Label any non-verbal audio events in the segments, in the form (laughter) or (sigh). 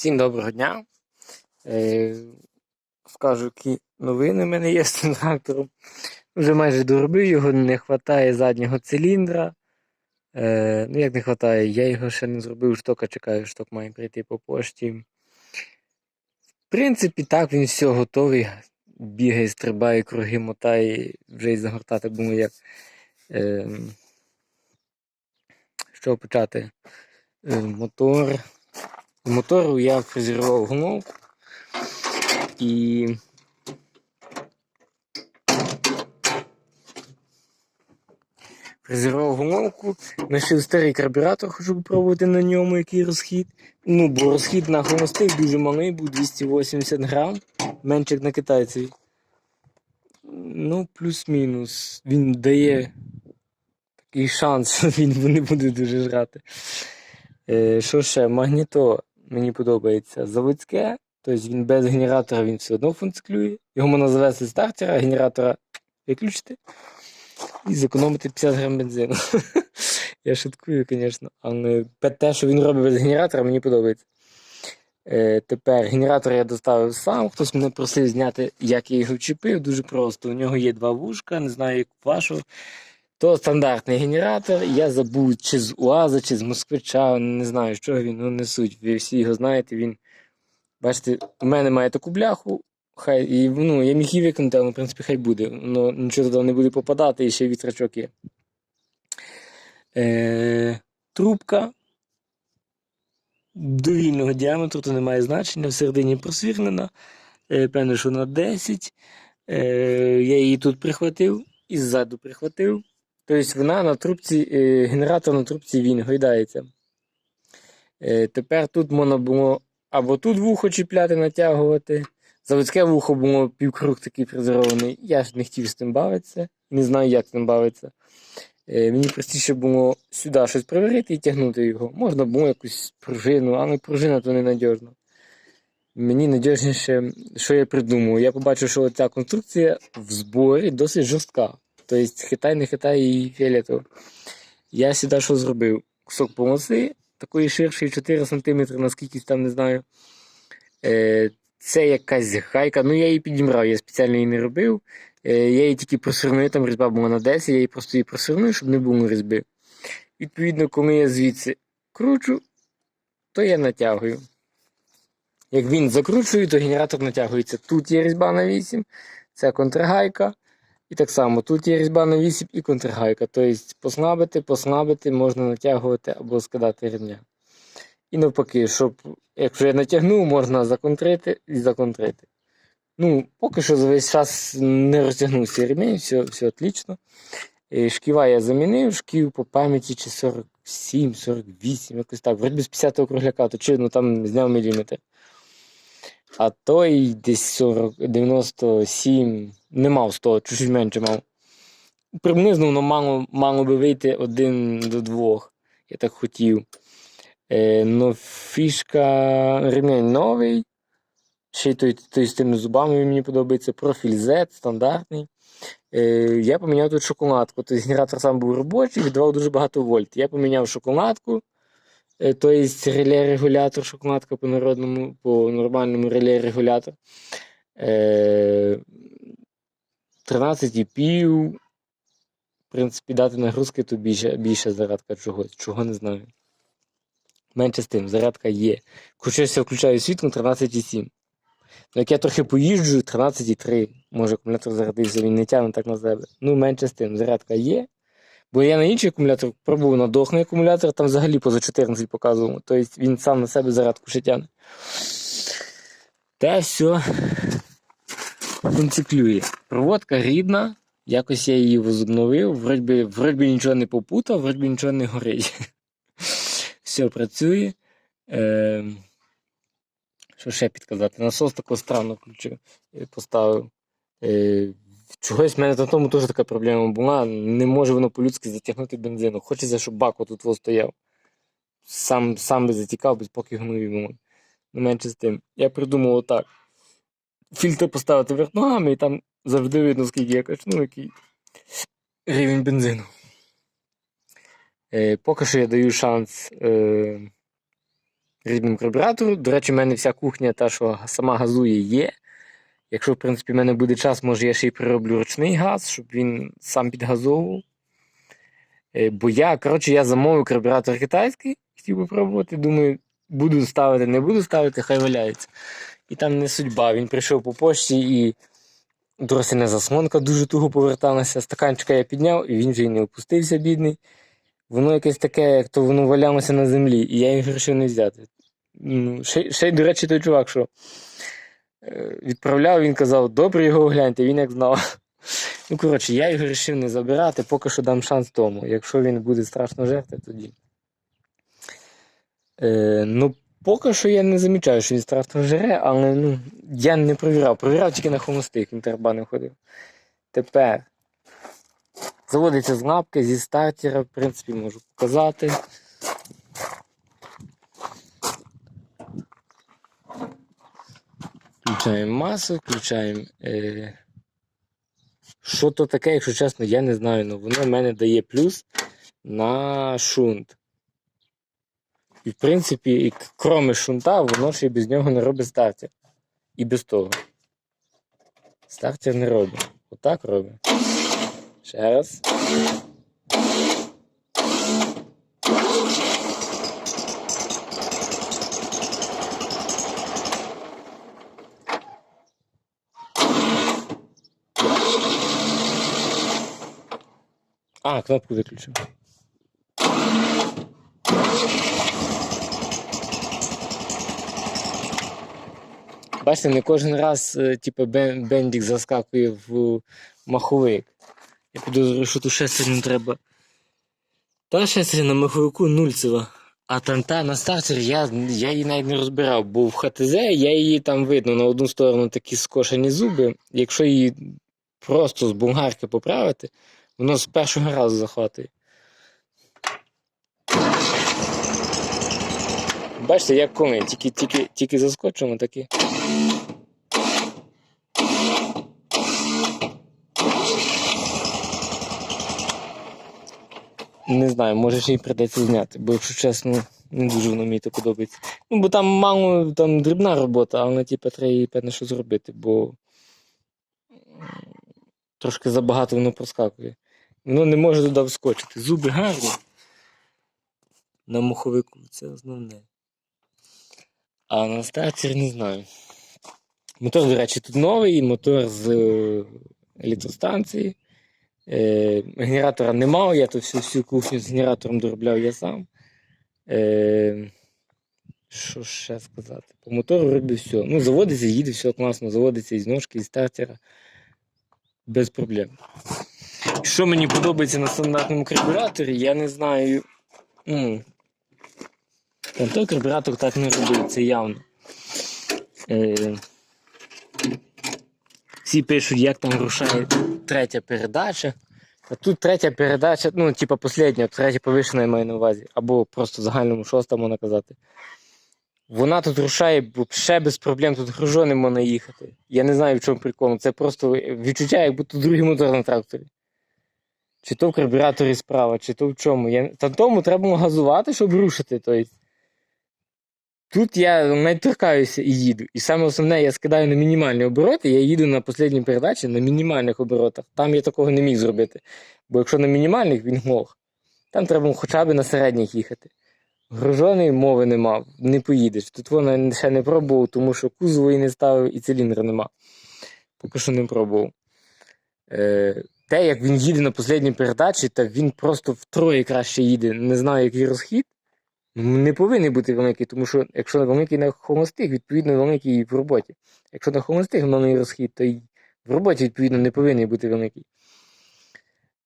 Всім доброго дня. Е, скажу, які новини в мене є з цим трактором. Вже майже доробив його, не вистачає заднього циліндра. Е, ну, як не вистачає, я його ще не зробив, штока чекаю, шток має прийти по пошті. В принципі, так, він все готовий. Бігає, стрибає, круги мотає, вже й загортати думаю, як. Е, що почати? Е, мотор. Мотору я фрезерував головку і фрезерував головку, нашив старий карбюратор, хочу попробувати на ньому який розхід. Ну, бо розхід на холостих дуже малий, був 280 грам, менше як на китайцеві. Ну, плюс-мінус. Він дає такий шанс, (laughs) він не буде дуже жрати. Е, Що ще? Магніто мені подобається заводське, тобто він без генератора він все одно функціонує. Його можна завести з стартера, генератора виключити і зекономити 50 грам бензину. (laughs) Я шуткую, звісно, але те, що він робить без генератора, мені подобається. Е, Тепер генератор я доставив сам. Хтось мене просив зняти, як я його вчепив. Дуже просто. У нього є два вушка, не знаю, як вашого. То стандартний генератор. Я забув, чи з УАЗа, чи з Москвича, не знаю, чого він, ну не. Ви всі його знаєте. Він, бачите, у мене має таку бляху. Хай, і, ну, я міг її виконати, але в принципі хай буде. Ну, нічого туди не буде попадати, і ще вітрачок є. Е, трубка довільного діаметру, то не має значення. Всередині просвірлена. Е, певно, що на 10. Е, я її тут прихватив і ззаду прихватив. Тобто вона на трубці, е, генератор на трубці він гойдається. Е, тепер тут можна було або тут вухо чіпляти, натягувати. Заводське вухо було півкруг такий фрезерований. Я ж не хотів з тим бавитися. Не знаю, як з тим бавитися. Е, мені простіше було сюди щось приварити і тягнути його. Можна було якусь пружину, але пружина то не надіжна. Мені надіжніше, що я придумав. Я побачив, що ця конструкція в зборі досить жорстка. Тобто хитай, не хитай і фіолетово. Я сюди що зробив? Кусок помоси, такої ширшої 4 см, наскільки там не знаю. Е, Це якась гайка. Ну я її підібрав, я спеціально її не робив. Е, Я її тільки просвернув, там різьба була на 10, я її просто її просвернув, щоб не було різьби. Відповідно, коли я звідси кручу, то я натягую. Як він закручує, то генератор натягується. Тут є різьба на 8, це контргайка. І так само тут є різьба на 8 і контргайка. Тобто послабити, послабити, можна натягувати або скидати ремня. І навпаки, щоб, якщо я натягнув, можна законтрити і законтрити. Ну, поки що за весь час не розтягнувся ремінь, все, все отлично. Е, Шківа я замінив, шків по пам'яті чи 47, 48, якось так. Вроді з 50-го кругляка, то ну, там зняв міліметр. А той десь 40, 97, не мав 100, чуть менше мав. Приблизно воно мало, мало би вийти один до двох. Я так хотів. Е, но фішка ремінь новий. Ще й той, той з тими зубами мені подобається. Профіль Z, стандартний. Е, я поміняв тут шоколадку. Тобто генератор сам був робочий, віддавав дуже багато вольт. Я поміняв шоколадку. Е, тобто реле-регулятор, шоколадка по народному, по нормальному реле-регулятор. Е, 13,5. В принципі, дати нагрузки, то більше, більше зарядка чогось. Чого не знаю. Менше з тим, зарядка є. Якщо я включаю світло, 13,7. Ну, як я трохи поїжджу, 13,3. Може акумулятор зарядився, він не тягне так на себе. Ну, менше з тим, зарядка є. Бо я на інший акумулятор пробував на дохний акумулятор, там взагалі поза 14 показував. Тобто він сам на себе зарядку ще тягне. Те все функціклює. Проводка рідна, якось я її возобновив, вроді вроді нічого не попутав, вроді нічого не горить. (laughs) Все працює. Е, що ще підказати? Насос тако странно включив, е, поставив. Е, чогось в мене на тому теж така проблема була. Не може воно по-людськи затягнути бензину. Хочеться, щоб бак отут во стояв. Сам сам би затікав, без поки не вимог. Не менше з тим. Я придумав отак. Фільтр поставити вверх ногами і там завжди видно, скільки я качну, який рівень бензину. Е, поки що я даю шанс е, рідному карбюратору. До речі, в мене вся кухня, та, що сама газує, є. Якщо, в принципі, в мене буде час, може я ще й прироблю ручний газ, щоб він сам підгазовував. Е, Бо я, коротше, я замовив карбюратор китайський, хотів би пробувати. Думаю, буду ставити, не буду ставити, хай валяється. І там не судьба. Він прийшов по пошті і дросільна заслонка дуже туго поверталася. Стаканчика я підняв, і він вже й не опустився, бідний. Воно якесь таке, як то воно валялося на землі, і я їх вирішив не взяти. Ну, Ще, ще й, до речі, той чувак, що відправляв, він казав, добре його огляньте, він як знав. Ну, коротше, я його вирішив не забирати, поки що дам шанс тому. Якщо він буде страшно жерти, тоді. Е, ну, поки що я не замічаю, що він страшно жере, але ну, я не провіряв. Провіряв тільки на холостих, він тербанив ходив. Тепер заводиться з лапки, зі стартера, в принципі, можу показати. Включаємо масу, включаємо. Е... Що то таке, якщо чесно, я не знаю, але воно в мене дає плюс на шунт. І в принципі, і кроме шунта, воно ще й без нього не робить стартер. І без того. Стартер не робить. Отак робить. Ще раз. А, кнопку виключив. Бачите, не кожен раз, е, типу, бендік заскакує в маховик. Я підозрюю, що ту шестерню треба. Та шестерня на маховику нульцева. А там та на стартері я, я її навіть не розбирав, бо в ХТЗ я її там видно на одну сторону такі скошені зуби. Якщо її просто з болгарки поправити, воно з першого разу захватує. Бачите, як коли, тільки, тільки, тільки заскочимо такі. Не знаю, може ще й придеться зняти, бо якщо чесно, не дуже воно мені то подобається. Ну, бо там мало там дрібна робота, але типу, треба їй певне що зробити, бо трошки забагато воно проскакує. Воно не може туди вскочити. Зуби гарні. На муховику це основне. А на стартері не знаю. Мотор, до речі, тут новий, мотор з е, електростанції. Е, генератора не мав, я тут всю, всю кухню з генератором доробляв я сам. Е, що ще сказати? По мотору вроді все. Ну, заводиться, їде, все класно, заводиться із ножки, із стартера. Без проблем. Що мені подобається на стандартному карбюраторі, я не знаю. Ну, там той карбюратор так не робив, це явно. Е, всі пишуть, як там рушає третя передача. А тут третя передача, ну, типа последня, третя повишена я маю на увазі, або просто загальному шоста можна казати. Вона тут рушає ще без проблем, тут гружоним можна їхати. Я не знаю, в чому прикол. Це просто відчуття, як будто другий мотор на тракторі. Чи то в карбюраторі справа, чи то в чому. Я... Та тому треба газувати, щоб рушити. Тобто, тут я навіть торкаюся і їду. І саме основне, я скидаю на мінімальні обороти, я їду на останній передачі на мінімальних оборотах. Там я такого не міг зробити. Бо якщо на мінімальних, він глох. Там треба хоча б на середніх їхати. Груженої мови нема, не поїдеш. Тут вона ще не пробував, тому що кузову і не ставив, і циліндра нема. Поки що не пробував. Е, те, як він їде на останній передачі, та він просто втроє краще їде. Не знаю, який розхід. Ну, Не повинен бути великий, тому що якщо великий на холостих, відповідно великий і в роботі. Якщо на холостих малий розхід, то й в роботі, відповідно, не повинен бути великий.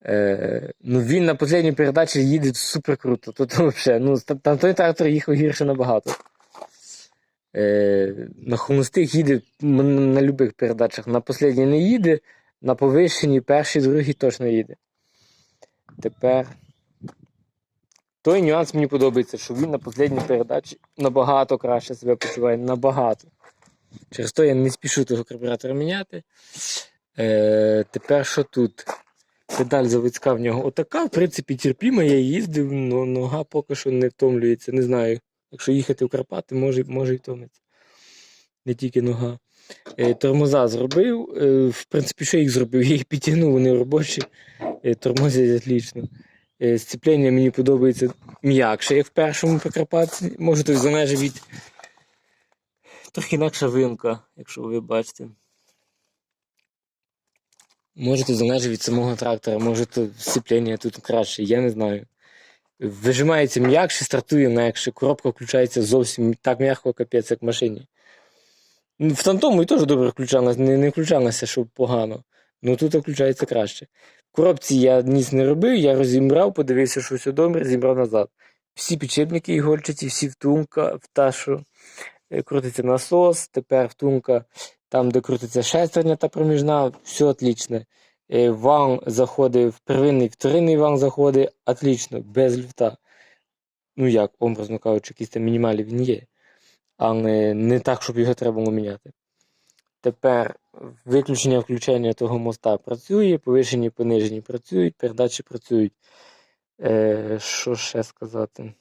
Е, ну він на останній передачі їде супер круто. То, то взагалі, ну, там, той трактор їхав гірше набагато. Е, на холостих їде на будь-яких передачах. На останній не їде, на повищенні першій, другій точно їде. Тепер. Той нюанс мені подобається, що він на останній передачі набагато краще себе почуває. Набагато. Через то я не спішу того карбюратора міняти. Е, тепер що тут? Педаль заводська в нього отака, в принципі, терпіма, я їздив, але нога поки що не втомлюється. Не знаю, Якщо їхати в Карпати, може, може і втомиться. Не тільки нога. Е, тормоза зробив. Е, в принципі, що їх зробив? Я їх підтягнув, вони робочі, е, тормозять отлично. Сцеплення мені подобається м'якше, як в першому Прикарпатці. Може, то залежить від трохи інакша вимка, якщо ви бачите. Може, то залежить від самого трактора, може то сцеплення тут краще, я не знаю. Вижимається м'якше, стартує м'якше, коробка включається зовсім так м'яко, капець, як в машині. Ну, В Тантому і теж добре включалася, не, не включалася, щоб погано. Ну тут включається краще. В коробці я ніс не робив, я розібрав, подивився, що все добре, зібрав назад. Всі підшипники ігольчаті, всі втумка, в та, що е, крутиться насос, тепер втумка, там, де крутиться шестерня та проміжна, все отлично. Е, Вал заходить в первинний, вторинний вал заходить отлично, без люфта. Ну як, образно кажучи, якісь там мінімалі він є. Але не так, щоб його треба було міняти. Тепер виключення включення того моста працює, повишені, понижені працюють, передачі працюють. Е, що ще сказати?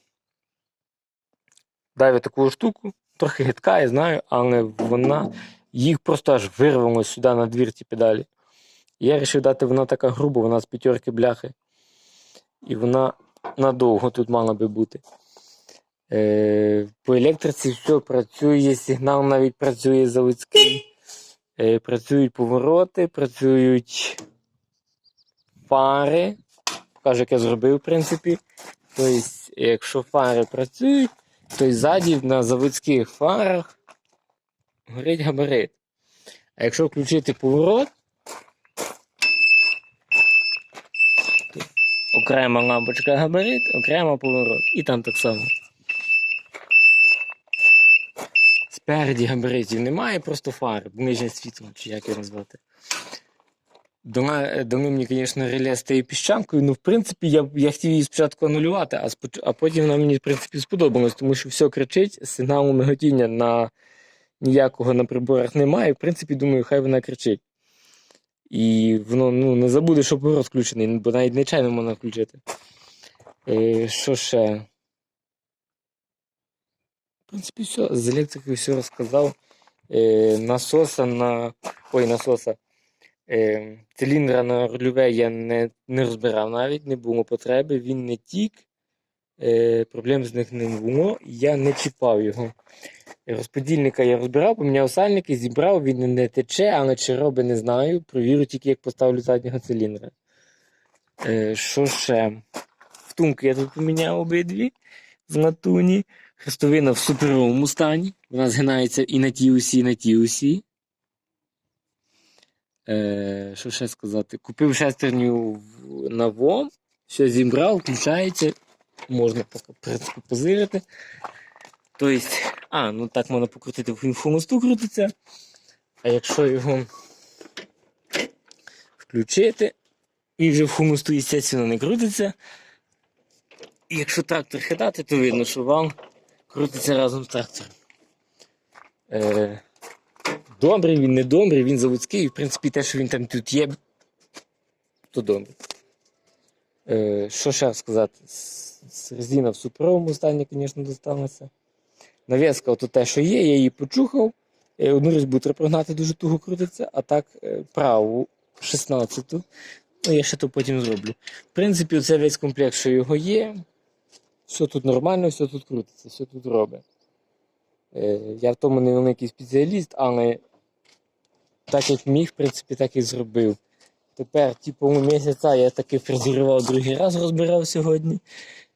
Дав я таку штуку, трохи гидка, я знаю, але вона їх просто аж вирвало сюди на двір ті педалі. Я вирішив дати, вона така груба, вона з п'ятерки бляхи. І вона надовго тут мала би бути. Е, по електриці все працює, сигнал навіть працює заводський. Е, працюють повороти, працюють фари. Покажу, як я зробив, в принципі. Тобто, якщо фари працюють, то й ззаді на заводських фарах горить габарит. А якщо включити поворот, окрема лампочка габарит, окремо поворот. І там так само. Спереді габаритів немає, просто фари, нижнє світло, чи як його назвати. Дали мені, звісно, реле з тією піщанкою. Ну, в принципі, я, я хотів її спочатку анулювати, а, споч... а потім вона мені, в принципі, сподобалась, тому що все кричить, сигналу миготіння на ніякого на приборах немає. В принципі, думаю, хай вона кричить. І воно ну, не забуде, що поворот включений, бо навіть нечайно можна включити. Е, що ще? В принципі, все. З електрикою все розказав. Е, насоса на. Ой, насоса. Е, циліндра на рульове я не, не розбирав навіть, не було потреби, він не тік, е, проблем з них не було, я не чіпав його. Розподільника я розбирав, поміняв сальники, зібрав, він не тече, але чи робить, не знаю. Провірю тільки, як поставлю заднього циліндра. Е, що ще? Втумки я тут поміняв обидві з латуні. Хрестовина в суперовому стані. Вона згинається і на тій усі, і на тій усі. Е, що ще сказати? Купив шестерню на ВОМ, все зібрав, включається, можна принципі, позирити. Тобто, а, ну так можна покрутити в по крутиться. А якщо його включити, і вже в хумосту, звісно, не крутиться. І якщо трактор хитати, то видно, що вал крутиться разом з трактором. Е, добрий, він не добрий, він заводський. і В принципі, те, що він там тут є, то добре. Е, що ще сказати? Резина в суперовому стані, звісно, достанеться. Нав'язка, ото те, що є, я її почухав. Е, Одну різьбу треба прогнати, дуже туго крутиться, а так е, праву 16-ту. Ну, я ще то потім зроблю. В принципі, це весь комплект, що його є. Все тут нормально, все тут крутиться, все тут робить. Е, Я в тому не великий спеціаліст, але так як міг, в принципі, так і зробив. Тепер, типу, місяця я таки фрезерував другий раз, розбирав сьогодні.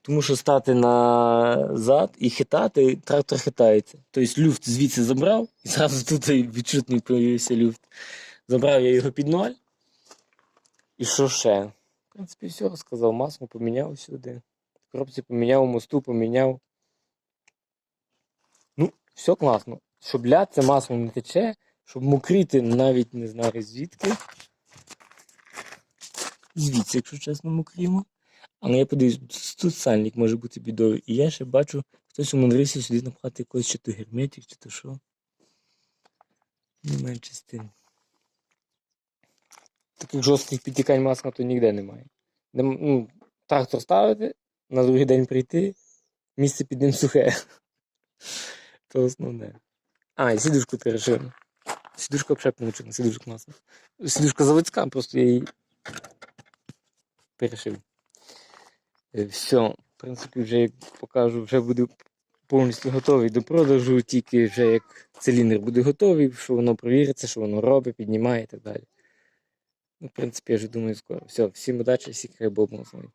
Тому що стати назад і хитати, трактор хитається. Тобто люфт звідси забрав, і зразу тут відчутний появився люфт. Забрав я його під ноль. І що ще? В принципі, все розказав. Масло поміняв сюди. Коробці поміняв, мосту поміняв. Ну, все класно. Щоб це масло не тече, щоб мокрити навіть не знаю звідки. Звідси, якщо чесно, мокрімо. Але я подивлюсь, тут сальник може бути бідовий. І я ще бачу, хтось умудрився сюди напхати якось чи то герметик, чи то що. Не менше з тим. Таких жорстких підтікань масла то ніде немає. Нем- ну, трактор ставити, на другий день прийти, місце під ним сухе. То основне. А, і сідушку перешив. Сідушка помучена, сідушка класна. Сідушка заводська, просто я її перешив. Е, Все, в принципі, вже як покажу, вже буде повністю готовий до продажу, тільки вже як циліндр буде готовий, що воно провіриться, що воно робить, піднімає і так далі. Ну, в принципі, я вже думаю, скоро. Все, всім удачі, всіх хай Бог благословить.